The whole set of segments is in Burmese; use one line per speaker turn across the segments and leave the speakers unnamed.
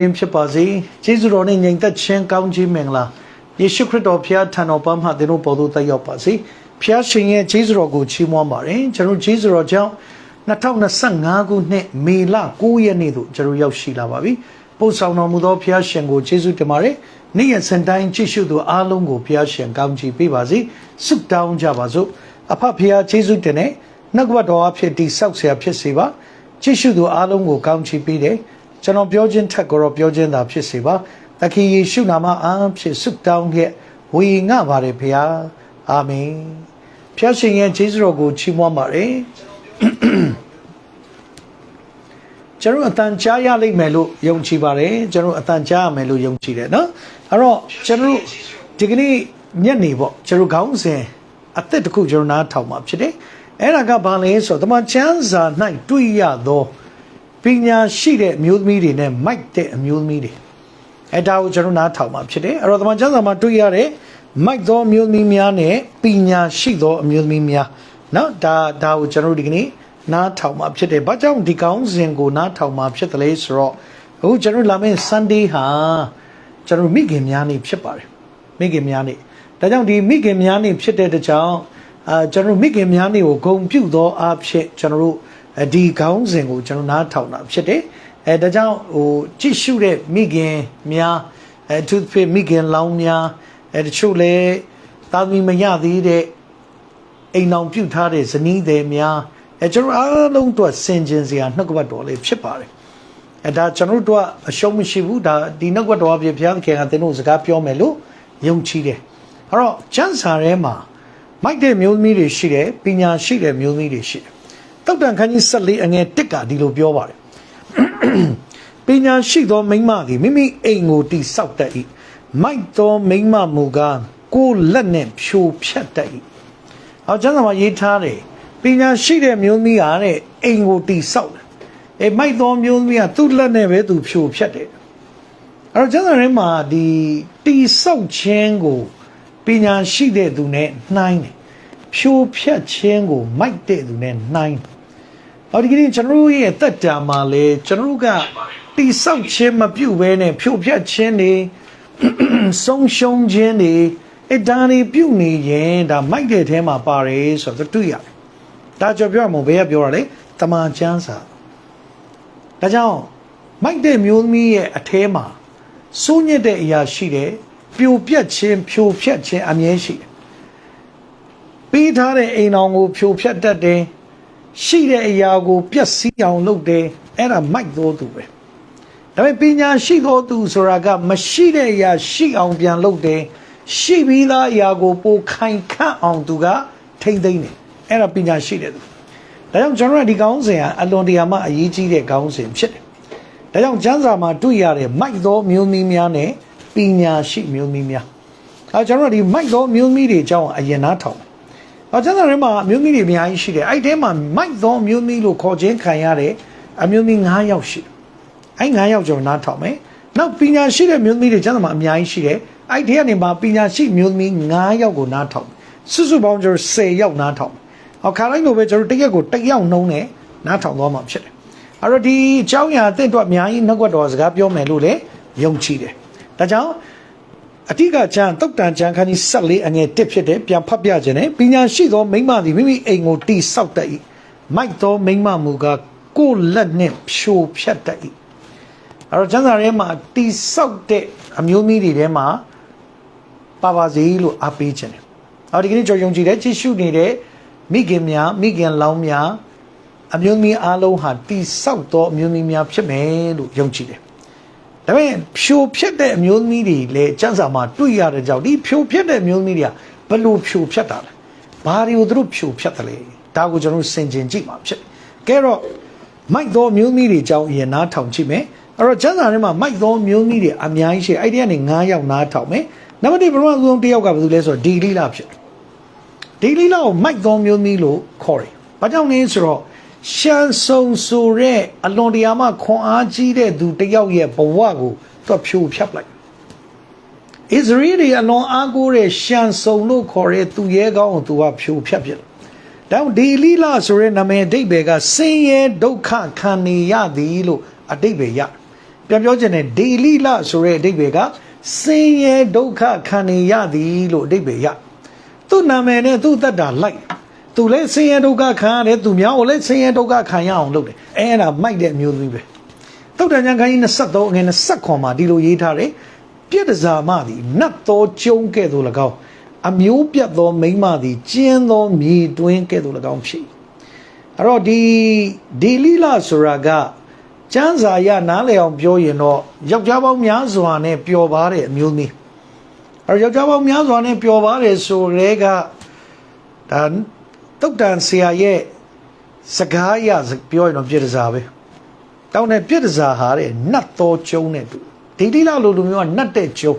ခြင်းဖြစ်ပါစေ။ယေရှုတော်နဲ့ညီသက်ချင်းကောင်းခြင်းမင်္ဂလာ။ယေရှုခရစ်တော်ဖျားထံတော်ပါမှသင်တို့ပေါ်သို့တက်ရောက်ပါစေ။ဖျားရှင်ရဲ့ယေရှုတော်ကိုချီးမွမ်းပါတယ်။ကျွန်တော်ယေရှုတော်ကြောင့်2025ခုနှစ်မေလ9ရက်နေ့သို့ကျွန်တော်ရောက်ရှိလာပါပြီ။ပို့ဆောင်တော်မူသောဖျားရှင်ကိုယေရှုတင်ပါတယ်။နေ့ရက်စံတိုင်းကြည့်ရှုသူအားလုံးကိုဖျားရှင်ကောင်းချီးပေးပါစေ။ဆုတောင်းကြပါစို့။အဖဖျားယေရှုတင်နဲ့နှုတ်ကပတ်တော်အဖြစ်တိဆောက်ဆရာဖြစ်စေပါ။ကြည့်ရှုသူအားလုံးကိုကောင်းချီးပေးတယ်။ ကျွန်တော်ပြောခြင်းထက်ကိုတော့ပြောခြင်းသာဖြစ်စေပါသခင်ယေရှုနာမအားဖြင့်ဆုတောင်းခဲ့ဝေငှပါတယ်ဖခင်အာမင်ဖျားရှင်ရဲ့ကျေးဇူးတော်ကိုချီးမွမ်းပါတယ်ကျွန်တော်အတန်ကြားရလိမ့်မယ်လို့ယုံကြည်ပါတယ်ကျွန်တော်အတန်ကြားရမယ်လို့ယုံကြည်တယ်နော်အဲ့တော့ကျွန်တော်ဒီကနေ့ညနေပေါ့ကျွန်တော်ခေါင်းစဉ်အသက်တစ်ခုကျွန်တော်နားထောင်မှာဖြစ်တယ်အဲ့ဒါကဘာလဲဆိုတော့တမန်ကျမ်းစာ၌တွေ့ရသော ပညာရှိတဲ့အမျိုးသမီးတွေနဲ့မိုက်တဲ့အမျိုးသမီးတွေအဲဒါကိုကျွန်တော်နားထောင်မှာဖြစ်တယ်အဲ့တော့တမန်ကျမ်းစာမှာတွေ့ရတဲ့မိုက်သောအမျိုးသမီးများနဲ့ပညာရှိသောအမျိုးသမီးများเนาะဒါဒါကိုကျွန်တော်ဒီကနေ့နားထောင်မှာဖြစ်တယ်ဘာကြောင့်ဒီကောင်းစဉ်ကိုနားထောင်မှာဖြစ်တယ်လဲဆိုတော့အခုကျွန်တော်လာမယ့် Sunday ဟာကျွန်တော်မိခင်များနေ့ဖြစ်ပါတယ်မိခင်များနေ့ဒါကြောင့်ဒီမိခင်များနေ့ဖြစ်တဲ့တကြောင်အာကျွန်တော်မိခင်များနေ့ကိုဂုံပြုသောအဖြစ်ကျွန်တော်တို့ ဒီကောင်းစဉ်ကိုကျွန်တော်နားထောင်တာဖြစ်တယ်အဲဒါကြောင့်ဟိုကြည့်ရှုတဲ့မိခင်များအဲသူဖြစ်မိခင်လောင်းများအဲတချို့လဲသာသမီမရသေးတဲ့အိမ်အောင်ပြုတ်ထားတဲ့ဇနီးတွေများအဲကျွန်တော်အားလုံးတော့စင်ကျင်စရာနှုတ်ကပတ်တော်လေးဖြစ်ပါတယ်အဲဒါကျွန်တော်တို့ကအရှုံးမရှိဘူးဒါဒီနှုတ်ကပတ်တော်အပြည့်ဘုရားသခင်ကသင်တို့စကားပြောမယ်လို့ယုံကြည်တယ်အဲ့တော့ကျမ်းစာထဲမှာမိုက်တဲ့မျိုးသမီးတွေရှိတယ်ပညာရှိတဲ့မျိုးသမီးတွေရှိတယ် တောက်တန်ခန်းကြီး14အငယ်1ကဒီလိုပြောပါတယ်ပညာရှိသောမိန်းမသည်မိမိအိမ်ကိုတိဆောက်တတ်၏မိုက်သောမိန်းမမူကားကိုယ်လက်နှင့်ဖြိုဖျက်တတ်၏အော်ကျမ်းစာမှာရေးထားတယ်ပညာရှိတဲ့မျိုးသမီးကတဲ့အိမ်ကိုတိဆောက်တယ်အဲမိုက်သောမျိုးသမီးကသူ့လက်နဲ့ပဲသူဖြိုဖျက်တယ်အဲ့တော့ကျမ်းစာထဲမှာဒီတိဆောက်ခြင်းကိုပညာရှိတဲ့သူနဲ့နှိုင်းတယ်ဖြိုဖျက်ခြင်းကိုမိုက်တဲ့သူနဲ့နှိုင်းတယ်။ အော်ဒီကနေ့ကျွန်တော်တို့ရဲ့တက်တာမှာလေကျွန်တော်တို့ကတိဆောက်ခြင်းမပြုတ်ဘဲနဲ့ဖြိုဖျက်ခြင်းတွေဆုံးရှုံးခြင်းတွေအဲဒါတွေပြုတ်နေရင်ဒါမိုက်တဲ့အဲမှာပါတယ်ဆိုတော့တွေ့ရတယ်။ဒါကြောင့်ပြောရမို့ဘယ်ကပြောရလဲတမန်ကျမ်းစာ။ဒါကြောင့်မိုက်တဲ့မျိုးသမီးရဲ့အထဲမှာစိုးညစ်တဲ့အရာရှိတယ်ပြိုပြက်ခြင်းဖြိုဖျက်ခြင်းအမြဲရှိတယ်။ပေးထားတဲ့အိမ်တော်ကိုဖြိုဖျက်တတ်တယ်။ ရှိတဲ့အရာကိုပျက်စီးအောင်လုပ်တယ်အဲ့ဒါမိုက်သောသူပဲဒါပေမဲ့ပညာရှိသောသူဆိုတာကမရှိတဲ့အရာရှိအောင်ပြန်လုပ်တယ်ရှိပြီးသားအရာကိုပိုခိုင်ခန့်အောင်သူကထိမ့်သိမ့်တယ်အဲ့ဒါပညာရှိတဲ့သူဒါကြောင့်ကျွန်တော်တို့ဒီကောင်းစဉ်ကအလွန်တရာမှအရေးကြီးတဲ့ကောင်းစဉ်ဖြစ်တယ်ဒါကြောင့်ကျမ်းစာမှာတွေ့ရတဲ့မိုက်သောမျိုးမီးများနဲ့ပညာရှိမျိုးမီးများအဲကျွန်တော်တို့ဒီမိုက်သောမျိုးမီးတွေအကြောင်းအရင်နားထောင်။ အော်ကျန်တဲ့ထဲမှာအမျိုးသမီးတွေအများကြီးရှိတယ်။အဲ့ဒီထဲမှာမိုက်သောအမျိုးသမီးလို့ခေါ်ခြင်းခံရတဲ့အမျိုးသမီး9ယောက်ရှိတယ်။အဲ့9ယောက်ကျွန်တော်နားထောင်မယ်။နောက်ပညာရှိတဲ့မျိုးသမီးတွေကျန်တဲ့မှာအများကြီးရှိတယ်။အဲ့ဒီကနေမှာပညာရှိမျိုးသမီး9ယောက်ကိုနားထောင်။စုစုပေါင်းကျွန်တော်10ယောက်နားထောင်။အော်ခါတိုင်းလိုပဲကျွန်တော်တစ်ရက်ကိုတစ်ယောက်နှုံးနဲ့နားထောင်သွားမှာဖြစ်တယ်။အဲ့တော့ဒီအကြောင်းအရာအသင့်တော့အများကြီးနှုတ်ကပတ်တော်စကားပြောမယ်လို့လည်းယုံကြည်တယ်။ဒါကြောင့် အတိကကျမ်းတုတ်တန်ကျမ်းခန်းကြီး14အငယ်1ဖြစ်တယ်ပြန်ဖတ်ပြခြင်းနဲ့ပညာရှိသောမိမသည်မိမိအိမ်ကိုတိဆောက်တတ်၏မိုက်သောမိမမူကားကိုယ်လက်နှင့်ဖြိုဖျက်တတ်၏အဲ့တော့ကျမ်းစာထဲမှာတိဆောက်တဲ့အမျိုးသမီးတွေထဲမှာပါပါစေလို့အားပေးခြင်းတယ်အော်ဒီကနေ့ကျွန်တော်ယုံကြည်တဲ့ကြည့်ရှုနေတဲ့မိခင်များမိခင်လောင်းများအမျိုးသမီးအားလုံးဟာတိဆောက်သောအမျိုးသမီးများဖြစ်မယ်လို့ယုံကြည်တယ် ဒါပေမဲ့ဖြိုဖြက်တဲ့အမျိုးသမီးတွေလည်းစံစာမှာတွေ့ရတဲ့ကြောင့်ဒီဖြိုဖြက်တဲ့အမျိုးသမီးတွေကဘလို့ဖြိုဖြက်တာလဲဘာတွေကိုသူတို့ဖြိုဖြက်တယ်လဲဒါကိုကျွန်တော်တို့စင်ကျင်ကြည့်မှာဖြစ်ကဲတော့မိုက်သောမျိုးသမီးတွေအကြောင်းအရင်နားထောင်ကြည့်မယ်အဲ့တော့စံစာထဲမှာမိုက်သောမျိုးသမီးတွေအများကြီးရှိအဲ့ဒီကနေ9ယောက်နားထောင်မယ်နံပါတ်1ပထမဆုံးတစ်ယောက်ကဘာလို့လဲဆိုတော့ဒီလီလာဖြစ်ဒီလီလာကိုမိုက်သောမျိုးသမီးလို့ခေါ်တယ်ဘာကြောင့်လဲဆိုတော့ ရှမ်းဆုံဆိုတဲ့အလွန်တရာမှခွန်အားကြီးတဲ့သူတယောက်ရဲ့ဘဝကိုသူဖြိုဖျက်လိုက်ဣသရေလအလွန်အားကိုးတဲ့ရှမ်းဆုံလို့ခေါ်တဲ့သူရဲကောင်းကိုသူကဖြိုဖျက်ပြစ်။တောင်ဒီလီလာဆိုတဲ့နာမည်အဓိပ္ပာယ်ကဆင်းရဲဒုက္ခခံနေရသည်လို့အဓိပ္ပာယ်ရ။ပြန်ပြောချင်တယ်ဒေလိလဆိုတဲ့အဓိပ္ပာယ်ကဆင်းရဲဒုက္ခခံနေရသည်လို့အဓိပ္ပာယ်ရသူ့နာမည်နဲ့သူ့အသက်တာလိုက် သူလည်းဆင်းရဲဒုက္ခခံရတယ်သူများကိုလည်းဆင်းရဲဒုက္ခခံရအောင်လုပ်တယ်အဲအဲ့ဒါမိုက်တဲ့အမျိုးသမီးပဲတုတ်တန်ကျန်ခိုင်း23အငယ်20မှာဒီလိုရေးထားတယ်ပြည့်တစားမသည်နတ်သောကျုံးကဲ့သို့၎င်းအမျိုးပြတ်သောမိန်းမသည်ကျင်းသောမြေတွင်းကဲ့သို့၎င်းဖြစ်၏အဲ့တော့ဒီဒီလီလာဆိုတာကကျမ်းစာရနားလည်အောင်ပြောရင်တော့ယောက်ျားပေါင်းများစွာနဲ့ပျော်ပါတဲ့အမျိုးသမီးအဲ့တော့ယောက်ျားပေါင်းများစွာနဲ့ပျော်ပါတယ်ဆိုရဲကဒါ တုတ်တန်ဆရာရဲ့စကားရပြောရင်တော့ပြည့်တစားပဲတောင်းတဲ့ပြည့်တစားဟာတဲ့နတ်တော်ကျုံနဲ့တူဒီလီလာလိုလူမျိုးကနတ်တဲ့ကျုံ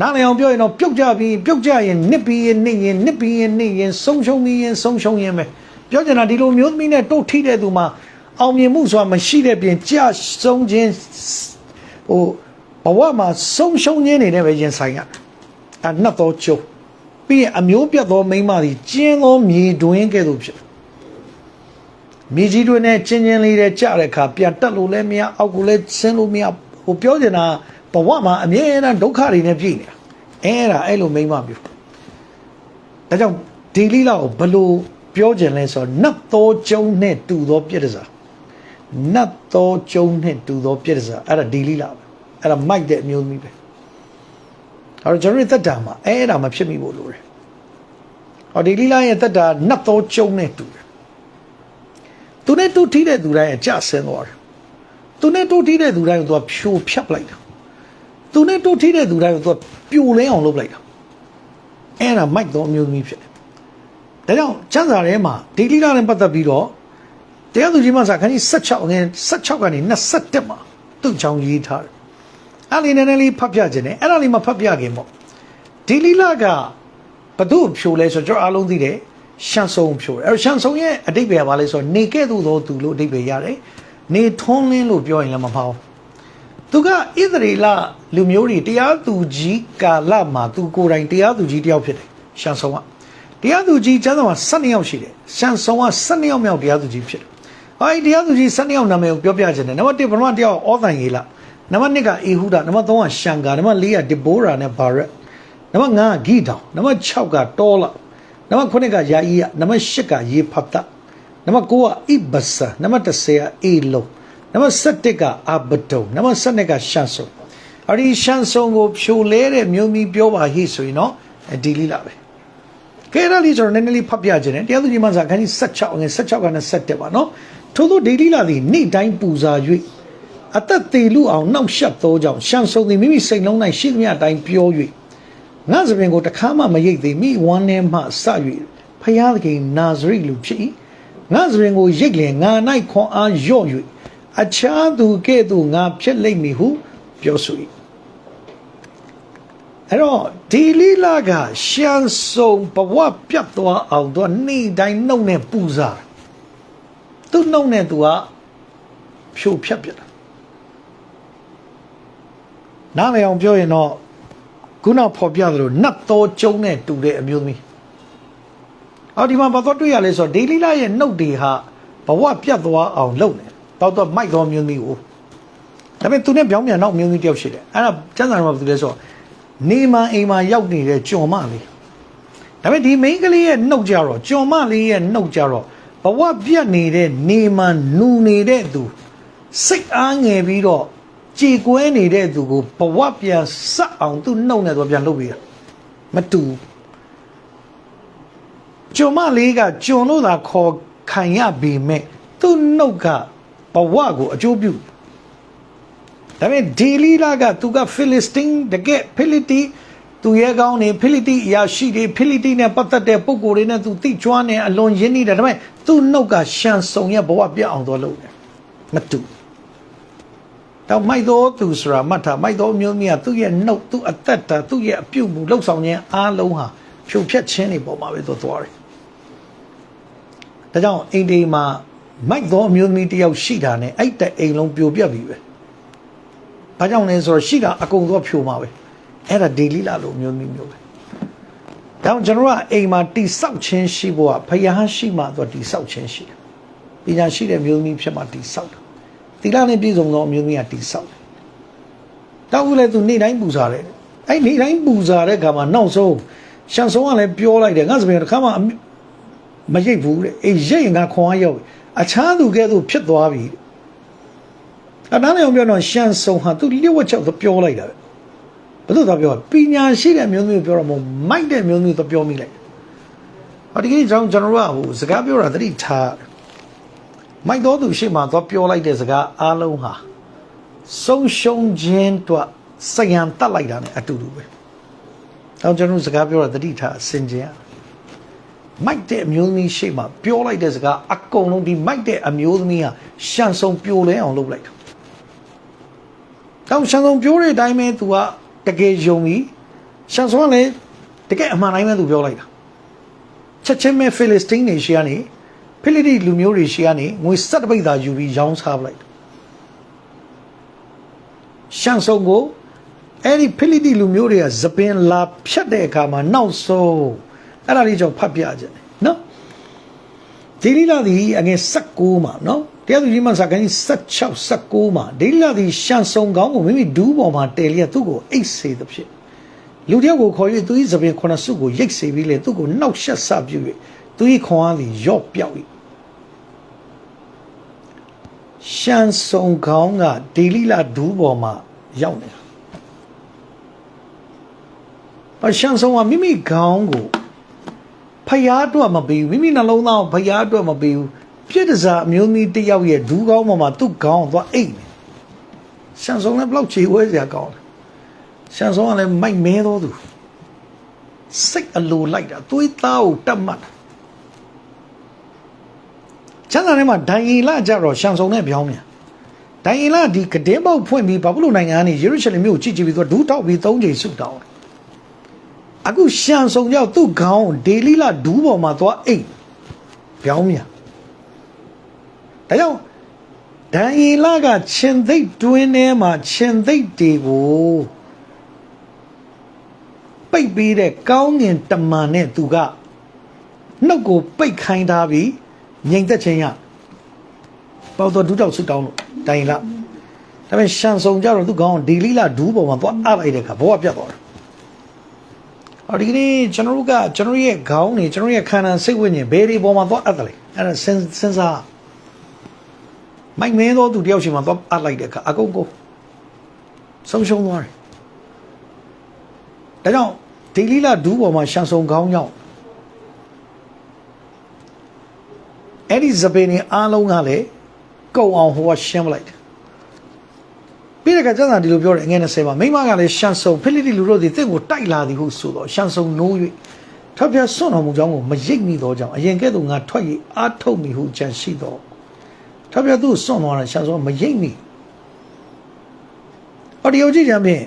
နားလည်အောင်ပြောရင်တော့ပြုတ်ကြပြီးပြုတ်ကြရင်နစ်ပြီးရင်နစ်ရင်နစ်ပြီးရင်နစ်ရင်ဆုံးရှုံးပြီးရင်ဆုံးရှုံးရင်ပဲပြောချင်တာဒီလိုမျိုးသမီးနဲ့တို့ထိတဲ့သူမှာအောင်မြင်မှုဆိုတာမရှိတဲ့ပြင်ကြဆုံးခြင်းဟိုဘဝမှာဆုံးရှုံးခြင်းနေနဲ့ပဲရင်ဆိုင်ရအနတ်တော်ကျုံ ပြီးရင်အမျိုးပြတ်သောမိန်းမသည်ကျင်းသောမြေတွင်းကဲ့သို့ဖြစ်မြေကြီးတွင်နဲ့ချင်းချင်းလေးတဲ့ကြတဲ့အခါပြန်တက်လို့လည်းမရအောက်ကိုလည်းဆင်းလို့မရဟိုပြောချင်တာဘဝမှာအမြဲတမ်းဒုက္ခတွေနဲ့ပြည့်နေတာအဲ့ဒါအဲ့လိုမိန်းမမျိုးဒါကြောင့်ဒီလိလာကိုဘလို့ပြောချင်လဲဆိုတော့နတ်တော်ကျုံနဲ့တူသောပြည့်တစားနတ်တော်ကျုံနဲ့တူသောပြည့်တစားအဲ့ဒါဒီလိလာပဲအဲ့ဒါမိုက်တဲ့အမျိုးသမီးပဲ အဲ့တော့ကျွန်တော်တို့သက်တာမှာအဲ့ဒါမဖြစ်မိဖို့လိုတယ်ဟောဒီလိလာရဲ့သက်တာနတ်တော်ကျုံနဲ့တူတယ်သူနဲ့တူထိတဲ့သူတိုင်းအကြဆင်းသွားတယ်သူနဲ့တူထိတဲ့သူတိုင်းကိုသူကဖြိုဖြတ်ပလိုက်တာသူနဲ့တူထိတဲ့သူတိုင်းကိုသူကပြိုလဲအောင်လုပ်လိုက်တာအဲ့ဒါမိုက်သောအမျိုးသမီးဖြစ်တယ်ဒါကြောင့်ကျမ်းစာထဲမှာဒီလိလာနဲ့ပတ်သက်ပြီးတော့တရားသူကြီးမဆာခန်းကြီး16ငယ်16ကနေ21မှာသူ့ချောင်းရေးထားတယ် အဲ့ဒီနည်းနည်းလေးဖတ်ပြခြင်းနဲ့အဲ့ဒါလေးမှဖတ်ပြခင်ပေါ့ဒီလိလာကဘသူ့ဖြိုလဲဆိုတော့ကျွန်တော်အားလုံးသိတယ်ရှန်ဆုံဖြိုတယ်အဲ့တော့ရှန်ဆုံရဲ့အတိတ်ပဲဘာလဲဆိုတော့နေခဲ့သူသောသူလို့အတိတ်ပဲရတယ်နေထွန်းလင်းလို့ပြောရင်လည်းမဖောက်သူကဣသရေလလူမျိုးတွေတရားသူကြီးကာလမှာသူကိုယ်တိုင်တရားသူကြီးတယောက်ဖြစ်တယ်ရှန်ဆုံကတရားသူကြီးကျမ်းစာမှာ12ယောက်ရှိတယ်ရှန်ဆုံက12ယောက်မြောက်တရားသူကြီးဖြစ်တယ်ဟောဒီတရားသူကြီး12ယောက်နာမည်ကိုပြောပြခြင်းတယ်နံပါတ်1ပထမတစ်ယောက်ဩသန်ယေလ နံပါတ်2ကအေဟုဒနံပါတ်3ကရှန်ကာနံပါတ်4ကဒီဘိုရာနဲ့ဘာရက်နံပါတ်5ကဂိဒေါင်နံပါတ်6ကတောလနံပါတ်9ကယာဤယနံပါတ်10ကယေဖတ်တနံပါတ်9ကဣဘဆာနံပါတ်10ကအေလုံနံပါတ်17ကအာဘဒုံနံပါတ်12ကရှန်ဆုံအဲ့ဒီရှန်ဆုံကိုဖြိုလဲတဲ့မျိုးမီပြောပါဟိဆိုရင်တော့ဒီလိလာပဲကဲရလီကျွန်တော်နည်းနည်းလေးဖတ်ပြခြင်းနဲ့တရားသူကြီးမဆာခန်းကြီး16ငယ်16က27ပါနော်ထို့သောဒေလိလာသည်နေ့တိုင်းပူဇာ၍ အသက်သေးလူအောင်နှောက်ရှက်သောကြောင့်ရှန်ဆုံသည်မိမိစိတ်လုံး၌ရှိသမျှအတိုင်းပြော၍ငါသပင်ကိုတခါမှမရိပ်သေးမိဝမ်းထဲမှစ၍ဖျားသခင်နာဇရိလူဖြစ်၏ငါသပင်ကိုရိပ်လျင်ငါ၌ခွန်အားလျော့၍အခြားသူကဲ့သို့ငါဖြစ်လိမ့်မည်ဟုပြောဆို၏အဲ့တော့ဒီလီလာကရှန်ဆုံဘဝပြတ်သွားအောင်သူကနေ့တိုင်းနှုတ်နဲ့ပူဇာသူ့နှုတ်နဲ့သူကဖြိုဖြတ်ပြတာ နားလည်အောင်ပြောရင်တော့ခုနဖော်ပြသလိုနတ်တော်ကျုံနဲ့တူတဲ့အမျိုးသမီးအော်ဒီမှာဘာတော့တွေ့ရလဲဆိုတော့ဒေလီလာရဲ့နှုတ်တွေဟာဘဝပြတ်သွားအောင်လုပ်နေတော့တော့မိုက်တော်မျိုးသမီးကိုဒါပေမဲ့သူနဲ့ပြောင်းပြန်တော့မျိုးသမီးတယောက်ရှိတယ်အဲ့ဒါကျန်းစာမှာဘာလို့လဲဆိုတော့နေမအိမ်မှာရောက်နေတဲ့ကြုံမလေးဒါပေမဲ့ဒီမိန်းကလေးရဲ့နှုတ်ကြတော့ကြုံမလေးရဲ့နှုတ်ကြတော့ဘဝပြတ်နေတဲ့နေမနူနေတဲ့သူစိတ်အားငယ်ပြီးတော့ ကြည်ကွဲနေတဲ့သူကိုဘဝပြန်ဆက်အောင်သူနှုတ်နဲ့တော့ပြန်လုပ်ပြီးတာမတူကြုံမလေးကကြုံလို့သာခေါ်ခံရပေမဲ့သူနှုတ်ကဘဝကိုအကျိုးပြုဒါပေမဲ့ဒေလီလာကသူကဖိလစ်စတင်းတကယ်ဖိလစ်တီသူရဲကောင်းနေဖိလစ်တီအရာရှိတွေဖိလစ်တီနဲ့ပတ်သက်တဲ့ပုံကိုယ်တွေနဲ့သူသိကျွမ်းနေအလွန်ရင်းနှီးတယ်ဒါပေမဲ့သူ့နှုတ်ကရှန်ဆုံရဲ့ဘဝပြအောင်သွားလို့တယ်မတူ တော့မိုက်တော်သူဆိုတာမှတ်ထားမိုက်တော်မျိုးမြတ်သူ့ရဲ့နှုတ်သူ့အသက်တာသူ့ရဲ့အပြုတ်မှုလှုပ်ဆောင်ခြင်းအားလုံးဟာဖြိုဖျက်ခြင်းတွေပေါ်မှာပဲသွားသွားတယ်ဒါကြောင့်အိမ်ဒီမှာမိုက်တော်အမျိုးသမီးတယောက်ရှိတာနဲ့အဲ့တဲ့အိမ်လုံးပြိုပြက်ပြီပဲဘာကြောင့်လဲဆိုတော့ရှိတာအကုန်တော့ဖြိုမှာပဲအဲ့ဒါဒေလီလာလို့အမျိုးသမီးမျိုးပဲဒါကြောင့်ကျွန်တော်ကအိမ်မှာတိဆောက်ခြင်းရှိဖို့ကဖယားရှိမှတော့တိဆောက်ခြင်းရှိတယ်ပညာရှိတဲ့မျိုးသမီးဖြစ်မှတိဆောက်တယ် သီလနဲ့ပြည့်စုံသောအမျိုးသမီးကတိဆောက်တယ်တောက်ဦးလည်းသူနေ့တိုင်းပူစားတယ်အဲ့နေ့တိုင်းပူစားတဲ့ခါမှာနောက်ဆုံးရှန်ဆုံးကလည်းပြောလိုက်တယ်ငါစပယ်တစ်ခါမှမရိတ်ဘူးတဲ့အေးရိတ်ရင်ငါခွန်အားရောက်အခြားသူကဲ့သို့ဖြစ်သွားပြီအနားလည်းအောင်ပြောတော့ရှန်ဆုံးဟာသူလျှို့ဝှက်ချက်တော့ပြောလိုက်တာပဲဘယ်လိုတော့ပြောပညာရှိတဲ့မျိုးမျိုးပြောတော့မဟုတ်မိုက်တဲ့မျိုးမျိုးတော့ပြောမိလိုက်ဟောဒီကနေ့ကျွန်တော်တို့ကဟိုစကားပြောတာတတိထား မိုက်တော်သူရှေ့မှာတော့ပြောလိုက်တဲ့စကားအားလုံးဟာဆုံးရှုံးခြင်းတော့စယံတက်လိုက်တာ ਨੇ အတူတူပဲ။တော့ကျွန်တော်တို့စကားပြောတာတတိထားစင်ကြင်မိုက်တဲ့အမျိုးသမီးရှေ့မှာပြောလိုက်တဲ့စကားအကုန်လုံးဒီမိုက်တဲ့အမျိုးသမီးဟာရှန်ဆုံပြိုလဲအောင်လုပ်လိုက်တာ။တော့ရှန်ဆုံပြောတဲ့အတိုင်းပဲ तू ကတကယ်ယုံပြီးရှန်ဆုံကလည်းတကယ်အမှန်တိုင်းပဲ तू ပြောလိုက်တာ။ချက်ချင်းပဲဖိလစ်စတင်းတွေရှေ့ကနေ ဖိလိတိလူမျိုးတွေရှေ့ကနေငွေစက်တပိတ်သာယူပြီးရောင်းစားပလိုက်ရှန်ဆုံကိုအဲ့ဒီဖိလိတိလူမျိုးတွေကသပင်လာဖြတ်တဲ့အခါမှာနောက်ဆုံးအဲ့ဒါလေးကြောင့်ဖတ်ပြကြတယ်နော်ဒေလီလာဒီအငယ်16မှာနော်တရားသူကြီးမဆာကန်ကြီး16 19မှာဒေလီလာဒီရှန်ဆုံကောင်းကိုမိမိဒူးပေါ်မှာတယ်လျက်သူ့ကိုအိတ်စေသဖြင့်လူတယောက်ကိုခေါ်၍သူ၏သပင်ခုနှစ်စုကိုရိတ်စေပြီးလေသူ့ကိုနှောက်ရှက်ဆပြု၍ သူ၏ခွန်အားသည်ရော့ပြောက်၏ရှန်ဆုံကောင်းကဒေလီလာဒူးပေါ်မှာရောက်နေတာ။ဘာရှန်ဆုံကမိမိခေါင်းကိုဖျားအတွက်မပေးဘူးမိမိနှလုံးသားကိုဖျားအတွက်မပေးဘူးပြစ်ဒစားအမျိုးသမီးတစ်ယောက်ရဲ့ဒူးကောင်းပေါ်မှာသူ့ခေါင်းကိုသွားအိတ်တယ်။ရှန်ဆုံလည်းဘလောက်ချေဝဲစရာကောင်းတယ်။ရှန်ဆုံကလည်းမိုက်မဲတော်သူစိတ်အလိုလိုက်တာသွေးသားကိုတတ်မှတ်တာ ချမ်းသာထဲမှာဒိုင်ရင်လာကြတော့ရှန်ဆုံနဲ့ပြောင်းမြန်ဒိုင်ရင်လာဒီကတင်းပေါက်ဖွင့်ပြီးဘာလို့နိုင်ငံကနေယေရုရှလင်မြို့ကိုကြည့်ကြည့်ပြီးတော့ဒူးတောက်ပြီး၃ချိန်ဆုတောင်းတယ်အခုရှန်ဆုံရောက်သူ့ခေါင်းဒေလီလာဒူးပေါ်မှာသွားအိတ်ပြောင်းမြန်ဒါကြောင့်ဒိုင်ရင်လာကရှင်သိတ်တွင်းထဲမှာရှင်သိတ်တွေကိုပိတ်ပြီးတဲ့ကောင်းငင်တမန်နဲ့သူကနှုတ်ကိုပိတ်ခိုင်းထားပြီး ငြိမ်သက်ခြင်းရပေါ့တော့ဒူးတောက်ဆွတောင်းလို့တိုင်လာဒါပေမဲ့ရှန်ဆုံကြတော့သူကောင်းဒီလီလာဒူးပေါ်မှာသွားအပ်လိုက်တဲ့အခါဘောကပြတ်သွားတယ်အော်ဒီကနေ့ကျွန်တော်တို့ကကျွန်တော်ရဲ့ခေါင်းနေကျွန်တော်ရဲ့ခန္ဓာစိတ်ဝိညာဉ်ဘယ်ဒီပေါ်မှာသွားအပ်တယ်လဲအဲ့ဒါစဉ်စဉ်းစားမိုက်မင်းသောသူတယောက်ရှင်မှာသွားအပ်လိုက်တဲ့အခါအကုန်ကုန်ဆုံးရှုံးသွားတယ်ဒါကြောင့်ဒီလီလာဒူးပေါ်မှာရှန်ဆုံခေါင်းရောက် အဲ့ဒီဇပင်းအားလုံးကလည်းကုံအောင်ဟိုကရှင်းပလိုက်တယ်ပြီးတဲ့ကကျန်တာဒီလိုပြောတယ်အငယ်20မှာမိမကလည်းရှန်ဆုံဖိလိတိလူတို့သည်တင့်ကိုတိုက်လာသည်ဟုဆိုတော့ရှန်ဆုံနိုး၍ထပ်ပြဆွန့်တော်မူကြောင်းကိုမရိပ်မိသောကြောင့်အရင်ကဲ့သို့ငါထွက်၍အားထုတ်မိဟုကြံရှိတော့ထပ်ပြသူ့ဆွန့်သွားတယ်ရှန်ဆုံမရိပ်မိအော်ဒီယိုကြည့်ကြမ်းဖြင့်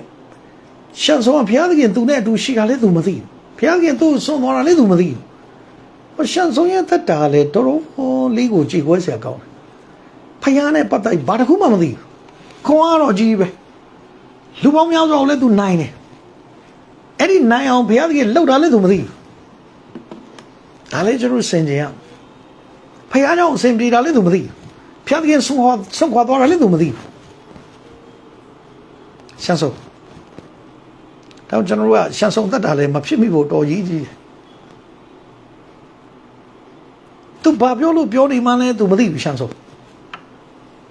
ရှန်ဆုံကဘုရားသခင်သူနဲ့အတူရှိတာလည်းသူမသိဘူးဘုရားသခင်သူ့ဆွန့်သွားတာလည်းသူမသိဘူး ရှန်ဆုံရဲ့သက်တာလည်းတော်တော်လေးကိုကြည်ခွဲเสียကောင်းတယ်ဖယားနဲ့ပတ်သက်ဘာတစ်ခုမှမသိဘူးခွန်အားတော့ကြီးပဲလူပေါင်းများစွာကိုလည်းသူနိုင်တယ်အဲ့ဒီနိုင်အောင်ဘုရားသခင်လှုပ်တာလည်းသူမသိဘူးဒါလည်းကျွန်တော်စင်ကြရဖယားကြောင့်အစဉ်ပြေတာလည်းသူမသိဘူးဘုရားသခင်ဆုံးခွာဆုံးခွာသွားတာလည်းသူမသိဘူးရှမ်းဆုံးတော့ကျွန်တော်တို့ကရှမ်းဆုံးတတ်တာလည်းမဖြစ်မိဖို့တော်ကြီးကြီး သူဘာပြောလို့ပြောနေမှလဲသူမသိဘူးရှမ်းဆုံး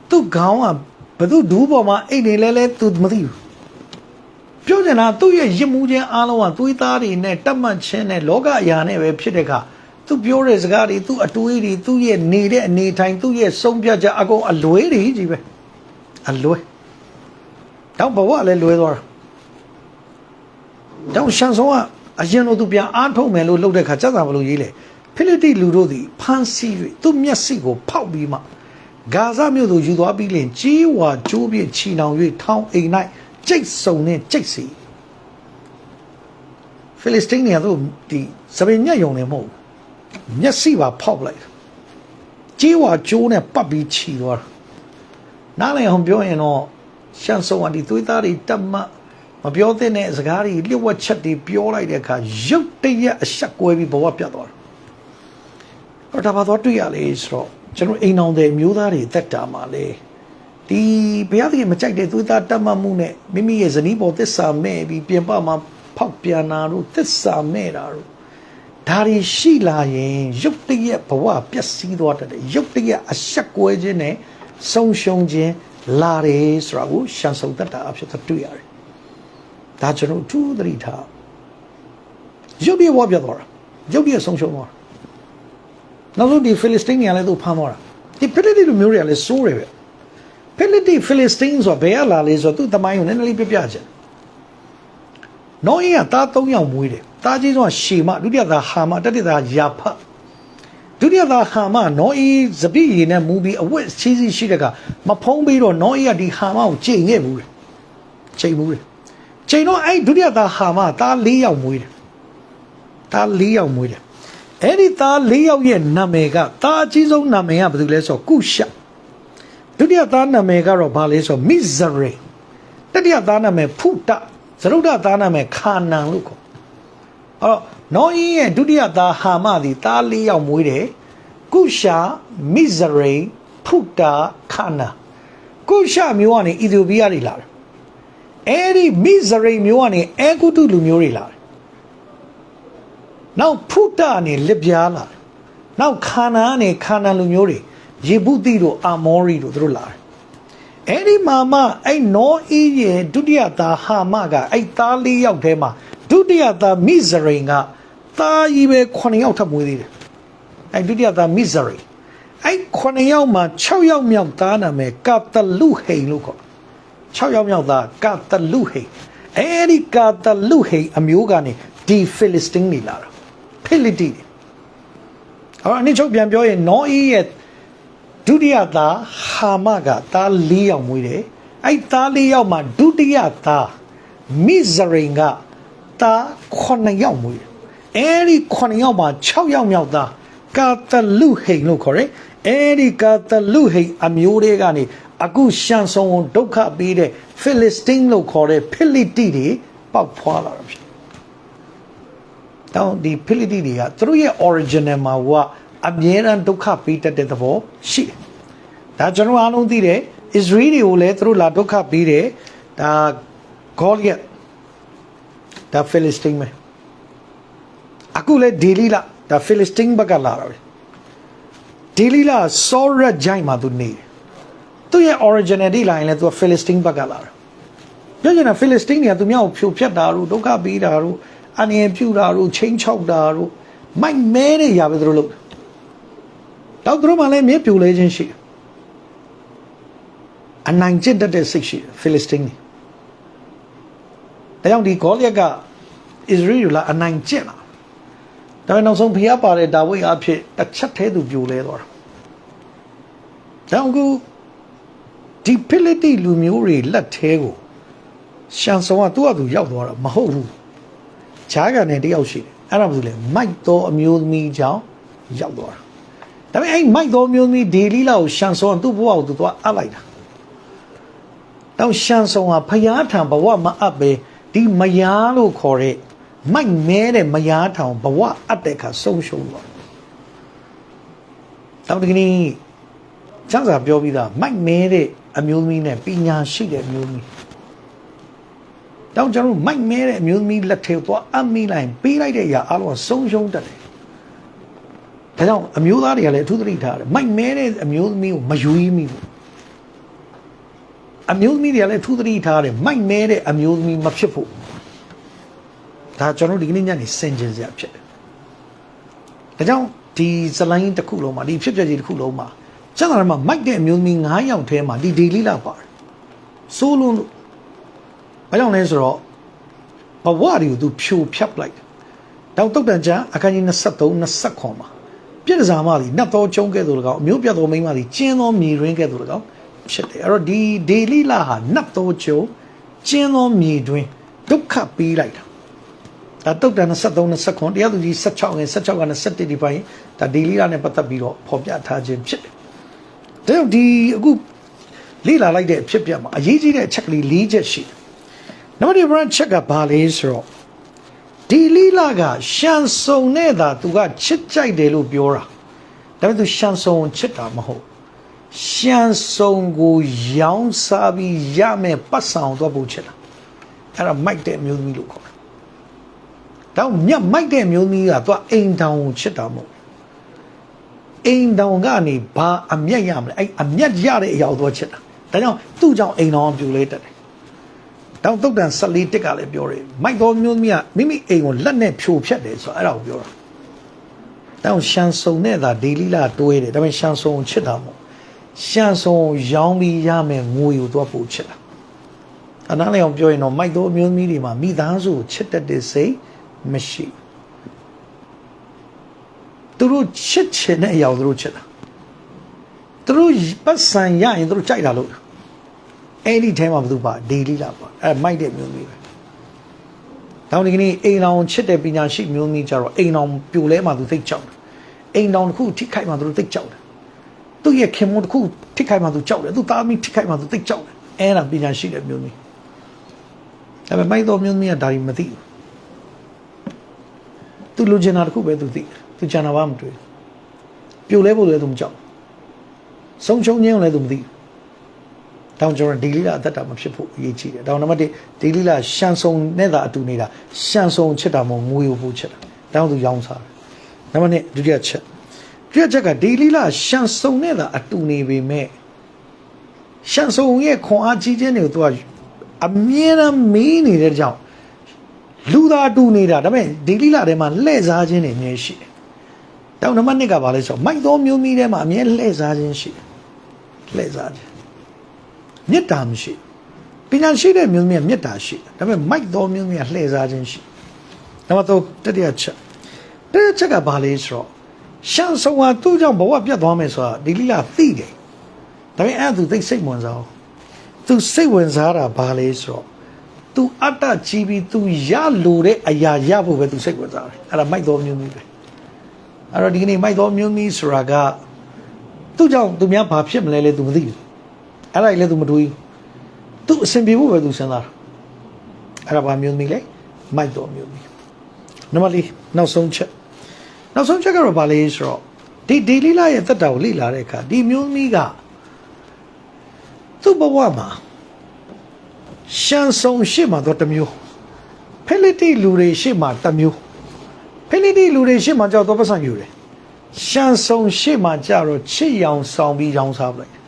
သူ့ခေါင်းကဘသူဒူးပေါ်မှာအိတ်နေလဲလဲသူမသိဘူးပြောချင်တာသူ့ရဲ့ရစ်မှုချင်းအားလုံးကသွေးသားတွေနဲ့တက်မှတ်ခြင်းနဲ့လောကအရာနဲ့ပဲဖြစ်တဲ့အခါသူပြောတဲ့စကားတွေသူ့အတွေးတွေသူ့ရဲ့နေတဲ့အနေထိုင်သူ့ရဲ့ဆုံးဖြတ်ချက်အကုန်အလွဲတွေကြီးပဲအလွဲတော့ဘဝလည်းလွဲသွားတာတော့ရှန်ဆုံးကအရင်တော့သူပြန်အားထုတ်မယ်လို့လုပ်တဲ့ခါစက်တာမလို့ရေးလေ ဖိလိတိလူတို့သည်ဖမ်းဆီး၍သူ့မျက်စိကိုဖောက်ပြီးမှဂါဇမြို့သို့ယူသွားပြီးလင်ကြီးဝါကျိုးပြချီနှောင်၍ထောင်းအိမ်၌ကြိတ်စုံနှင့်ကြိတ်စီဖိလစ်စတင်းတွေကတော့ဒီစပင်ညက်ယုံနေမဟုတ်မျက်စိပါဖောက်လိုက်ကြီးဝါကျိုးနဲ့ပတ်ပြီးချီသွားတာနားလည်အောင်ပြောရင်တော့ရှန်ဆုံအဒီသွေးသားတွေတက်မှမပြောသင့်တဲ့စကားတွေလျှို့ဝှက်ချက်တွေပြောလိုက်တဲ့အခါရုပ်တရက်အဆက်ကွဲပြီးဘဝပြတ်သွားတ ယ်။အဲ့ဒါဘာသွားတွေ့ရလဲဆိုတော့ကျွန်တော်အိမ်အောင်တဲ့မျိုးသားတွေတက်တာမှာလေဒီဒီဘုရားသခင်မကြိုက်တဲ့သွေးသားတတ်မှတ်မှုနဲ့မိမိရဲ့ဇနီးပေါ်သစ္စာမဲ့ပြီးပြင်ပမှာဖောက်ပြန်တာတို့သစ္စာမဲ့တာတို့ဒါတွေရှိလာရင်ရုပ်တရက်ဘဝပျက်စီးသွားတတ်တယ်ရုပ်တရက်အဆက်ကွဲခြင်းနဲ့ဆုံးရှုံးခြင်းလာတယ်ဆိုတာကိုရှန်ဆုံတတ်တာအဖြစ်တွေ့ရတယ်ဒါကျွန်တော်အထူးသတိထားရုပ်တရက်ဘဝပြတ်သွားတာရုပ်တရက်ဆုံးရှုံးသွားတာ နောက်ဆုံးဒီဖိလစ်စတင်းတွေကလည်းသူ့ဖမ်းသွားတာဒီဖိလစ်တီလူမျိုးတွေကလည်းစိုးတယ်ပဲဖိလစ်တီဖိလစ်စတင်းဆိုတာဘယ်ကလာလဲဆိုတော့သူ့တမိုင်းကိုနည်းနည်းလေးပြပြချင်နောအေးကသား၃ယောက်မွေးတယ်သားကြီးဆုံးကရှေမဒုတိယသားဟာမတတိယသားယာဖတ်ဒုတိယသားဟာမနောအေးဇပိရီနဲ့မူပြီးအဝတ်ချီးစီးရှိတဲ့ကမဖုံးပြီးတော့နောအေးကဒီဟာမကိုချိန်ခဲ့ဘူးတယ်ချိန်ဘူးတယ်ချိန်တော့အဲ့ဒုတိယသားဟာမသား၄ယောက်မွေးတယ်သား၄ယောက်မွေးတယ် အဲ့ဒီသား၄ယောက်ရဲ့နာမည်ကသားအကြီးဆုံးနာမည်ကဘာလို့လဲဆိုတော့ကုရှဒုတိယသားနာမည်ကတော့ဘာလဲဆိုတော့မိဇရေတတိယသားနာမည်ဖုတသရုဒ္ဓသားနာမည်ခါနန်လို့ခေါ်အဲ့တော့နောအင်းရဲ့ဒုတိယသားဟာမသည်သား၄ယောက်မွေးတယ်ကုရှာမိဇရေဖုတာခါနာကုရှာမျိုးကနေအီသီယိုးပီးယားတွေလာတယ်အဲ့ဒီမိဇရေမျိုးကနေအဲဂုတုလူမျိုးတွေလာတယ် နောက်ဖုတာကနေလစ်ပြားလာတယ်နောက်ခါနာကနေခါနာလူမျိုးတွေယေဗုသိတို့အာမောရီတို့သူတို့လာတယ်အဲ့ဒီမှာမှအဲ့နောအီးရဲ့ဒုတိယသားဟာမကအဲ့သားလေးယောက်ထဲမှာဒုတိယသားမိဇရိန်ကသားကြီးပဲ9ယောက်ထပ်မွေးသေးတယ်အဲ့ဒုတိယသားမိဇရိန်အဲ့9ယောက်မှာ6ယောက်မြောက်သားနာမည်ကာတလုဟိန်လို့ခေါ်6ယောက်မြောက်သားကာတလုဟိန်အဲ့ဒီကာတလုဟိန်အမျိုးကနေဒီဖိလစ်စတင်းနေလာတာ ဖိလိတီတွေအော်အနည်းချုပ်ပြန်ပြောရင်နောအီးရဲ့ဒုတိယသားဟာမကသား၄ယောက်မွေးတယ်အဲ့သား၄ယောက်မှာဒုတိယသားမိဇရိန်ကသား9ယောက်မွေးတယ်အဲ့ဒီ9ယောက်မှာ6ယောက်မြောက်သားကာတလုဟိန်လို့ခေါ်တယ်အဲ့ဒီကာတလုဟိန်အမျိုးတွေကနေအခုရှန်ဆုံဒုက္ခပေးတဲ့ဖိလစ်စတင်းလို့ခေါ်တဲ့ဖိလိတိတွေပေါက်ဖွာလာတာဖြစ် တောင်းဒီဖိလိတိတွေကသူတို့ရဲ့ original မှာကအမြဲတမ်းဒုက္ခပေးတတ်တဲ့သဘောရှိတယ်။ဒါကျွန်တော်အားလုံးသိတယ်။ Israel တွေကိုလည်းသူတို့လာဒုက္ခပေးတယ်။ဒါ Goliath ဒါ Philistine ပဲ။အခုလည်း Daily လာဒါ Philistine ဘက်ကလာတာပဲ။ Daily လာ Sorat ဂျိုင်းမှာသူနေတယ်။သူရဲ့ originality လာရင်လည်းသူက Philistine ဘက်ကလာတာ။ပြောချင်တာ Philistine တွေကသူများကိုဖြိုဖျက်တာတို့ဒုက္ခပေးတာတို့ အနေပြုတာတို့ချင်းချောက်တာတို့မိုက်မဲတဲ့ຢာပဲသူတို့လုပ်တယ်တော့သူတို့မှလည်းမြဲပြိုလဲခြင်းရှိတယ်အနိုင်ကျင့်တတ်တဲ့စိတ်ရှိတယ်ဖိလစ်စတင်းတွေဒါကြောင့်ဒီဂေါလိယက်ကဣသရေလလာအနိုင်ကျင့်လာဒါပေမဲ့နောက်ဆုံးဖျားပါတဲ့ဒါဝိဒ်အဖြစ်တစ်ချက်သေးသူပြိုလဲသွားတာဒါကြောင့်အခုဒီဖိလိတိလူမျိုးတွေလက်သေးကိုရှန်ဆောင်ကသူ့အတူရောက်သွားတာမဟုတ်ဘူး ဂျားကန်နဲ့တယောက်ရှိတယ်အဲ့ဒါဘာလို့လဲမိုက်တော်အမျိုးသမီးကြောင့်ရောက်သွားတာဒါပေမဲ့အဲ့မိုက်တော်မျိုးသမီးဒေလီလာကိုရှန်ဆောင်သူ့ဘဝကိုသူသွားအပ်လိုက်တာတော့ရှန်ဆောင်ဟာဖျားထံဘဝမအပ်ပဲဒီမယားလို့ခေါ်တဲ့မိုက်မဲတဲ့မယားထောင်ဘဝအပ်တဲ့အခါဆုံးရှုံးသွားတော့ဒီကနေ့ကျမ်းစာပြောပြီးသားမိုက်မဲတဲ့အမျိုးသမီးနဲ့ပညာရှိတဲ့အမျိုးသမီး တော့ကျွန်တော်မိုက်မဲတဲ့အမျိုးသမီးလက်ထဲသွားအမိလိုက်ပေးလိုက်တဲ့အရာအလုံးဆုံးရှုံးတတ်တယ်။ဒါကြောင့်အမျိုးသားတွေကလည်းအထူးသတိထားတယ်။မိုက်မဲတဲ့အမျိုးသမီးကိုမယူမိဘူး။အမျိုးသမီးတွေကလည်းအထူးသတိထားတယ်။မိုက်မဲတဲ့အမျိုးသမီးမဖြစ်ဖို့။ဒါကျွန်တော်ဒီကနေ့ညနေစင်ကြင်စရာဖြစ်တယ်။ဒါကြောင့်ဒီဇလိုင်းတစ်ခုလုံးမှာဒီဖြစ်ပျက်ကြီးတစ်ခုလုံးမှာကျန်တာမှာမိုက်တဲ့အမျိုးသမီး9ယောက်ထဲမှာဒီဒေလီလာပါတယ်။ဆိုးလုံးလို့ ဘာကြောင့်လဲဆိုတော့ဘဝတွေကိုသူဖြိုဖြတ်လိုက်တောက်တုတ်တန်ချာအခန်းကြီး23 29မှာပြည့်စားမသည်နတ်တော်ကျုံးကဲ့သို့၎င်းအမျိုးပြတ်တော်မိန်းမသည်ကျင်းသောမြေရင်းကဲ့သို့၎င်းဖြစ်တယ်အဲ့တော့ဒီဒေလီလာဟာနတ်တော်ကျုံးကျင်းသောမြေတွင်ဒုက္ခပေးလိုက်တာဒါတုတ်တန်23 29တရားသူကြီး16ငယ်16ကနေ17ဒီပိုင်းဒါဒေလီလာနဲ့ပတ်သက်ပြီးတော့ဖော်ပြထားခြင်းဖြစ်တယ်ဒါကြောင့်ဒီအခုလေ့လာလိုက်တဲ့အဖြစ်ပြမှာအရေးကြီးတဲ့အချက်ကလေး၄ချက်ရှိတယ် နံပါတ်1 branch ချက်ကဘာလဲဆိုတော့ဒီလီလာကရှန်ဆုံနဲ့သာသူကချစ်ကြိုက်တယ်လို့ပြောတာဒါပေမဲ့သူရှန်ဆုံကိုချစ်တာမဟုတ်ရှမ်းစုံကိုရောင်းစားပြီးရမယ်ပတ်ဆောင်တော့ပို့ချစ်တာအဲ့ဒါမိုက်တဲ့အမျိုးသမီးလို့ခေါ်တယ်တောင်မြတ်မိုက်တဲ့အမျိုးသမီးကသူကအိမ်တောင်ကိုချစ်တာမဟုတ်ဘူးအိမ်တောင်ကနေဘာအမျက်ရမလဲအဲ့အမျက်ရတဲ့အရာကိုသူကချစ်တာဒါကြောင့်သူ့ကြောင့်အိမ်တော်ပြူလေးတက်တယ် တောင်တုတ်တန်14တက်ကလည်းပြောတယ်မိုက်တော်မျိုးသမီးကမိမိအိမ်ကိုလက်နဲ့ဖြိုဖျက်တယ်ဆိုတော့အဲ့ဒါကိုပြောတာတောင်ရှန်စုံနဲ့သာဒေလီလာတွဲတယ်ဒါပေမဲ့ရှန်စုံကိုချစ်တာမဟုတ်ရှန်စုံကိုရောင်းပြီးရမယ်ငွေကိုသူကပို့ချစ်တာအနားလည်းအောင်ပြောရင်တော့မိုက်တော်မျိုးသမီးတွေမှာမိသားစုကိုချစ်တတ်တဲ့စိတ်မရှိဘူးသူတို့ချစ်ချင်တဲ့အရာကိုသူတို့ချစ်တာသူတို့ပတ်စံရရင်သူတို့ကြိုက်တာလို့ အဲ့ဒီထဲမှာဘယ်သူပါဒေလီလာပါအဲ့မိုက်တဲ့မျိုးမျိုးပဲတောင်းဒီကနေ့အိမ်အောင်ချစ်တဲ့ပညာရှိမျိုးမျိုးကြတော့အိမ်အောင်ပြိုလဲမှသူသိကြောက်တယ်အိမ်အောင်တစ်ခုထိခိုက်မှသူတို့သိကြောက်တယ်သူ့ရဲ့ခင်မွန်းတစ်ခုထိခိုက်မှသူကြောက်တယ်သူသားသမီးထိခိုက်မှသူသိကြောက်တယ်အဲ့ဒါပညာရှိတဲ့မျိုးမျိုးဒါပေမဲ့မိုက်တော်မျိုးမျိုးကဒါကြီးမသိဘူးသူလူကျင်တာတစ်ခုပဲသူသိတယ်သူကျန်တာဘာမတွေ့ဘူးပြိုလဲဖို့လည်းသူမကြောက်ဘူးဆုံးချုံခြင်းကိုလည်းသူမသိဘူး တောင်ကျွန်တော်ဒီလီလာအသက်တာမဖြစ်ဖို့အရေးကြီးတယ်တောင်နံပါတ်1ဒီလီလာရှန်ဆုံနဲ့သာအတူနေတာရှန်ဆုံချစ်တာမဟုတ်ငွေကိုပို့ချစ်တာတောင်သူရောင်းစားတယ်နံပါတ်2ဒုတိယချက်ဒုတိယချက်ကဒီလီလာရှန်ဆုံနဲ့သာအတူနေပေမဲ့ရှန်ဆုံရဲ့ခွန်အားကြီးခြင်းတွေကိုသူကအမြဲတမ်းမေးနေတဲ့ကြောင့်လူသားအတူနေတာဒါပေမဲ့ဒီလီလာထဲမှာလှည့်စားခြင်းတွေအမြဲရှိတယ်တောင်နံပါတ်2ကဘာလဲဆိုတော့မိုက်သောမျိုးမီးထဲမှာအမြဲလှည့်စားခြင်းရှိတယ်လှည့်စားခြင်း မေတ္တာမရှိပညာရှိတဲ့မျိုးမျိုးမေတ္တာရှိဒါပေမဲ့မိုက်တော်မျိုးမျိုးလှည့်စားခြင်းရှိနံပါတ်3တတိယချက်တတိယချက်ကဘာလဲဆိုတော့ရှန်ဆုံဟာသူ့ကြောင့်ဘဝပြတ်သွားမယ်ဆိုတာဒီလိလာသိတယ်ဒါပေမဲ့အဲ့ဒါသူသိစိတ်ဝင်စားအောင်သူစိတ်ဝင်စားတာဘာလဲဆိုတော့သူအတ္တကြီးပြီးသူရလိုတဲ့အရာရဖို့ပဲသူစိတ်ဝင်စားတယ်အဲ့ဒါမိုက်တော်မျိုးမျိုးပဲအဲ့တော့ဒီကနေ့မိုက်တော်မျိုးမျိုးဆိုတာကသူ့ကြောင့်သူများဘာဖြစ်မလဲလဲသူမသိဘူး အဲ့ဒါကြီးလည်းသူမတွေးဘူးသူအဆင်ပြေဖို့ပဲသူစဉ်းစားတာအဲ့ဒါဘာမျိုးသမီးလဲမိုက်တော်မျိုးသမီးနံပါတ်၄နောက်ဆုံးချက်နောက်ဆုံးချက်ကတော့ဘာလဲဆိုတော့ဒီဒေလီလာရဲ့တက်တာကိုလေ့လာတဲ့အခါဒီမျိုးသမီးကသူ့ဘဝမှာရှန်ဆုံရှေ့မှာတော့တစ်မျိုးဖီလစ်တီလူတွေရှေ့မှာတစ်မျိုးဖီလစ်တီလူတွေရှေ့မှာကြောက်တော့ပတ်စံယူတယ်ရှန်ဆုံရှေ့မှာကြတော့ချစ်ရောင်ဆောင်ပြီးရောင်စားပလိုက်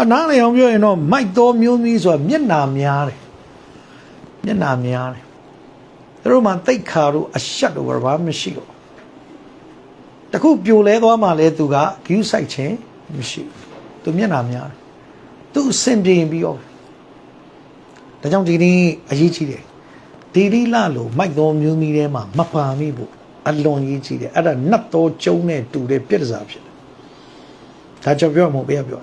အနားလေအောင်ပြောရင်တော့မိုက်တော်မျိုးမီးဆိုတာမျက်နာများတယ်မျက်နာများတယ်သူတို့မှတိတ်ခါတို့အရှက်တို့ဘာမှမရှိတော့တခုပြိုလဲသွားမှလဲသူကဂယူးဆိုင်ခြင်းမရှိဘူးသူမျက်နာများတယ်သူအဆင်ပြေရင်ပြီးတော့ဒါကြောင့်ဒီနေ့အရေးကြီးတယ်ဒီလိလလို့မိုက်တော်မျိုးမီးထဲမှာမပါမိဖို့အလွန်ရေးကြီးတယ်အဲ့ဒါနတ်တော်ကျုံနဲ့တူတဲ့ပြစ်ဒစာဖြစ်တယ်ဒါကြောင့်ပြောမှာမဟုတ်ဘယ်ကပြော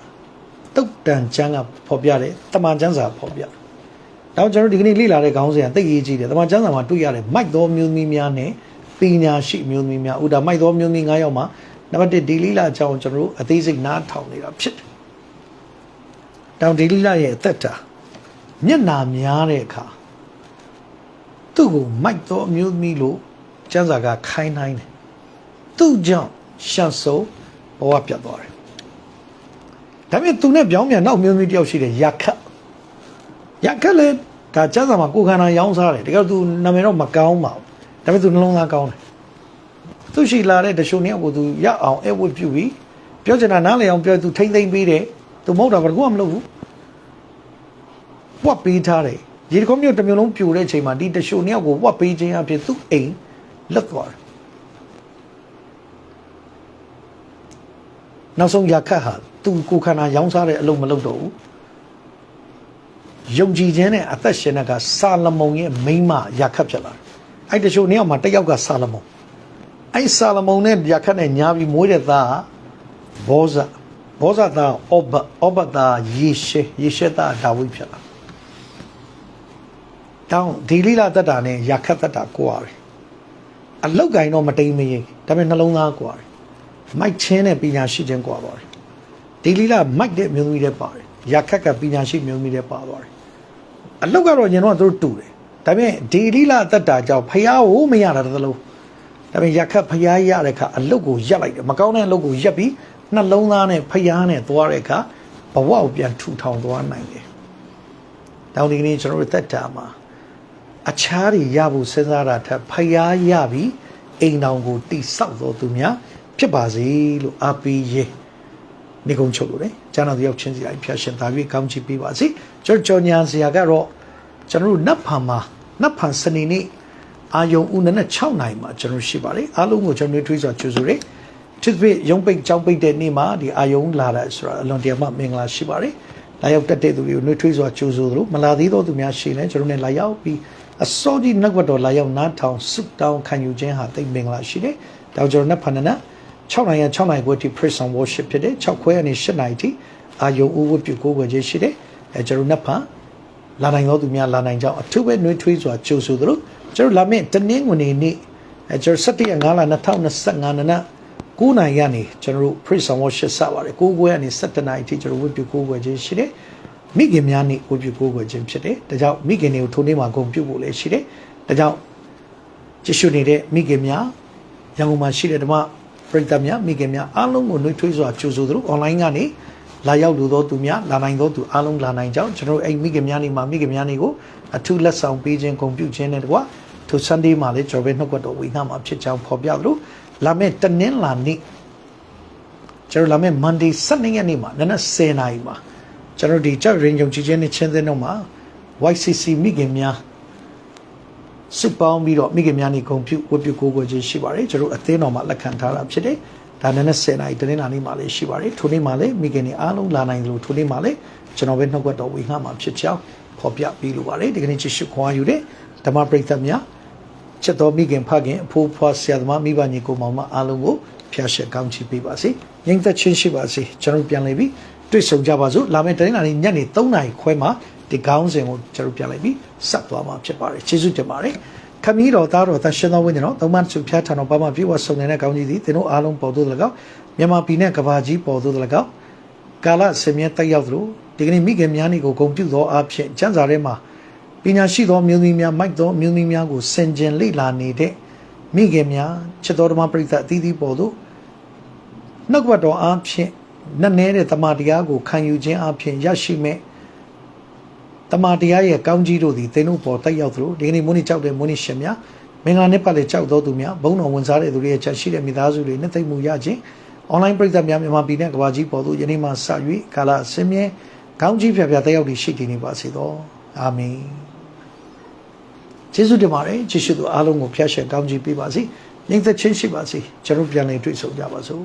တာတုတ်တန်ကျမ်းကဖော်ပြတယ်တမန်ကျမ်းစာဖော်ပြတယ်။နောက်ကျွန်တော်တို့ဒီကနေ့လေ့လာတဲ့ခေါင်းစဉ်ကသိရေးကြီးတယ်။တမန်ကျမ်းစာမှာတွေ့ရတယ်မိုက်သောမျိုးသမီးများနဲ့ပညာရှိမျိုးသမီးများဥဒါမိုက်သောမျိုးသမီး9ယောက်မှာနံပါတ်1ဒီလီလာအကြောင်းကျွန်တော်တို့အသေးစိတ်နားထောင်နေတာဖြစ်တယ်။တောင်ဒီလီလာရဲ့အသက်တာမျက်နာများတဲ့အခါသူ့ကိုမိုက်သောမျိုးသမီးလို့ကျမ်းစာကခိုင်းနိုင်တယ်။သူ့ကြောင့်ရှန့်ဆုံးဘဝပြတ်သွားတယ် ဒါပေမဲ့သူနဲ့ပြောင်းပြန်နောက်မျိုးမျိုးတယောက်ရှိတယ်ရခတ်ရခတ်လေဒါကျန်းစာမှာကိုခန္ဓာရောင်းစားတယ်တကယ်သူနာမည်တော့မကောင်းပါဘူးဒါပေမဲ့သူနှလုံးသားကောင်းတယ်သူရှိလာတဲ့တချို့နှစ်ယောက်ကိုသူရအောင်အဝတ်ပြုပြီးပြောချင်တာနားလည်အောင်ပြောသူထိမ့်သိမ့်ပေးတယ်သူမဟုတ်တာဘာကူမှမလုပ်ဘူးဝတ်ပေးထားတယ်ရေတကုံးမျိုးတစ်မျိုးလုံးပြိုတဲ့အချိန်မှာဒီတချို့နှစ်ယောက်ကိုဝတ်ပေးခြင်းအဖြစ်သူ့အိမ်လွတ်သွားတယ်နောက်ဆုံးရခတ်ဟာ သူကိုယ်ခန္ဓာရောင်းစားတဲ့အလုပ်မလုပ်တော့ဘူးယုံကြည်ခြင်းနဲ့အသက်ရှင်တဲ့ကဆာလမုန်ရဲ့မိန်းမရခတ်ဖြစ်လာတယ်အဲ့တချို့နှစ်ယောက်မှာတစ်ယောက်ကဆာလမုန်အဲ့ဆာလမုန်နဲ့ရခတ်နဲ့ညာပြီးမွေးတဲ့သားဘောဇဘောဇသားအောဘအောဘသားယေရှေယေရှေသားဒါဝိဖြစ်လာတောင်းဒီလိလာတတ်တာနဲ့ရခတ်တတ်တာကိုရတယ်အလောက်ကင်တော့မတိမ်မရင်ဒါပေမဲ့နှလုံးသားကိုရတယ်မိုက်ချင်းနဲ့ပညာရှိခြင်းကိုပါတယ် ဒီလီလာမိုက်တဲ့မျိုးသမီးတွေပါတယ်ရခက်ကပညာရှိမျိုးသမီးတွေပါသွားတယ်အလောက်ကတော့ကျွန်တော်တို့တူတယ်ဒါပေမဲ့ဒီလီလာအသက်တာကြောင့်ဖျားကိုမရတာတစ်လုံးဒါပေမဲ့ရခက်ဖျားရတဲ့အခါအလုတ်ကိုရက်လိုက်တယ်မကောင်းတဲ့အလုတ်ကိုရက်ပြီးနှလုံးသားနဲ့ဖျားနဲ့သွားတဲ့အခါဘဝကိုပြန်ထူထောင်သွားနိုင်တယ်။တောင်းဒီကနေ့ကျွန်တော်တို့သက်တာမှာအခြားတွေရဖို့စဉ်းစားတာထက်ဖျားရပြီးအိမ်တော်ကိုတိဆောက်တော်သူများဖြစ်ပါစေလို့အားပေးရေး နေကုန်းချုပ်လို့လေကျမ်းတော်တယောက်ချင်းစီတိုင်းဖျားရှင်သာပြီးကောင်းချီးပေးပါစေကျွန်တော်ကြော်ညာစရာကတော့ကျွန်တော်တို့နတ်ဖန်မှာနတ်ဖန်စနေနေ့အာယုံဦးနဲ့6နိုင်မှာကျွန်တော်ရှိပါတယ်အားလုံးကိုကျွန်တော်တွေးစွာကြိုဆိုရတစ်ပိရုံပိတ်ကြောင်းပိတ်တဲ့နေ့မှာဒီအာယုံလာတာဆိုတာအလွန်တရာမှမင်္ဂလာရှိပါတယ်လာရောက်တက်တဲ့သူတွေကိုနှွေးထွေးစွာကြိုဆိုသလိုမလာသေးသောသူများရှိနေကျွန်တော်နဲ့လာရောက်ပြီးအစောကြီးနှုတ်ဘတ်တော်လာရောက်နားထောင်ဆုတောင်းခံယူခြင်းဟာတိတ်မင်္ဂလာရှိတယ်။တောင်ကျွန်တော်နဲ့ဖန်နနာ 6နိုင်ရ6နိုင်ခွဲထိ praise and worship ဖြစ်တယ်6ခွဲကနေ7နိုင်ထိအာယုံဦးဝတ်ပြုကိုးကွယ်ခြင်းရှိတယ်။အဲကျွန်တော်နဲ့ဖန်လာနိုင်သောသူများလာနိုင်ကြောင်းအထူးပဲနှွေးထွေးစွာကြိုဆိုသလိုကျွန်တော်လာမယ့်တနင်္ဂနွေနေ့အဲကျွန်တော်7ရက်5လ2025နန9နိုင်ရနေကျွန်တော်တို့ praise and worship စပါတယ်9ခွဲကနေ7နိုင်ထိကျွန်တော်ဝတ်ပြုကိုးကွယ်ခြင်းရှိတယ်။မိခင်များနေ့ဝတ်ပြုကိုးကွယ်ခြင်းဖြစ်တယ်။ဒါကြောင့်မိခင်တွေကိုထိုနေ့မှာဂုဏ်ပြုဖို့လည်းရှိတယ်။ဒါကြောင့်ကြည့်ရှုနေတဲ့မိခင်များရန်ကုန်မှာရှိတဲ့ဓမ္မ ပရိသတ်များမိခင်များအားလုံးကိုနှွေးထွေးစွာကြိုဆိုသလို online ကနေလာရောက်လူသောသူများလာနိုင်သောသူအားလုံးလာနိုင်ကြောင်းကျွန်တော်တို့အဲ့မိခင်များနေ့မှာမိခင်များနေ့ကိုအထူးလက်ဆောင်ပေးခြင်းဂုဏ်ပြုခြင်းနဲ့တကွာထို Sunday မှာလည်းကျွန်တော်ပဲနှုတ်ကပတ်တော်ဝေငှမှာဖြစ်ကြောင်းဖော်ပြသလိုလာမယ့်တနင်္လာနေ့ကျွန်တော်လာမယ့် Monday 12ရက်နေ့မှာနနက်10:00နာရီမှာကျွန်တော်ဒီကြောက်ရင်ယုံကြည်ခြင်းနဲ့ချင်းသင်းတော့မှာ YCC မိခင်များ စုပေါင်းပြီးတော့မိခင်များနေဂုံပြုဝတ်ပြုကိုးကွယ်ခြင်းရှိပါတယ်ကျွန်တော်အသင်းတော်မှာလက်ခံထားတာဖြစ်တယ်ဒါနဲ့နဲ့10နိုင်တနင်္လာနေ့မှာလည်းရှိပါတယ်ထိုနေ့မှာလည်းမိခင်တွေအားလုံးလာနိုင်လို့ထိုနေ့မှာလည်းကျွန်တော်ပဲနှုတ်ကပတ်တော်ဝေငှမှာဖြစ်ကြောင်းဖော်ပြပြီးလိုပါတယ်ဒီကနေ့ချစ်ရှုခွာယူတဲ့ဓမ္မပရိသတ်များချစ်တော်မိခင်ဖခင်အဖိုးဖွားဆရာသမားမိဘညီကိုမောင်မအားလုံးကိုဖျားရှက်ကောင်းချီးပေးပါစေငြိမ်သက်ခြင်းရှိပါစေကျွန်တော်ပြန်လည်ပြီးတွေ့ဆုံကြပါစို့လာမယ့်တနင်္လာနေ့ညနေ3နာရီခွဲမှာ ဒီကောင်းစဉ်ကိုကျွန်တော်ပြန်လိုက်ပြီးဆက်သွားမှာဖြစ်ပါတယ်ကျေးဇူးတင်ပါတယ်ခမည်းတော်သားတော်သရှင်တော်ဝိညာဉ်တော်သုံးမတ်စုဖျားထံတော်ဘာမှပြေဝဆုံနေတဲ့ကောင်းကြီးသည်သင်တို့အားလုံးပေါ်သို့၎င်းမြန်မာပြည်နဲ့ကဘာကြီးပေါ်သို့၎င်းကာလဆင်မြဲတက်ရောက်သလိုဒီကနေ့မိခင်များနေကိုဂုံပြုသောအဖြစ်ကျမ်းစာထဲမှာပညာရှိသောမျိုးသမီးများမိုက်သောမျိုးသမီးများကိုစင်ကြင်လေ့လာနေတဲ့မိခင်များချစ်တော်ဓမ္မပရိသတ်အသီးသီးပေါ်သို့နှုတ်ကပတ်တော်အားဖြင့်နက်နဲတဲ့တမန်တရားကိုခံယူခြင်းအပြင်ရရှိမဲ့ တမန်တရားရဲ့ကောင်းကြီးတို့သည်သင်တို့ပေါ်တက်ရောက်သလိုဒီကနေ့မွန်းနေ့ကြောက်တဲ့မွန်းနေ့ရှင်များမင်္ဂလာနေ့ပတ်လေကြောက်တော်သူများဘုံတော်ဝင်စားတဲ့သူတွေရဲ့ချက်ရှိတဲ့မိသားစုတွေနှစ်သိမ့်မှုရခြင်းအွန်လိုင်းပရိသတ်များမြန်မာပြည်နဲ့ကမ္ဘာကြီးပေါ်သို့ယနေ့မှစ၍ကာလအစင်းမြဲကောင်းကြီးဖြာဖြာတက်ရောက်ပြီးရှိတည်နေပါစေသောအာမင်ကျေးဇူးတင်ပါတယ်ကျေးဇူးတော်အားလုံးကိုဖျက်ရှက်ကောင်းကြီးပေးပါစေညီသက်ချင်းရှိပါစေကျွန်တော်ပြန်လည်တွေ့ဆုံကြပါစို့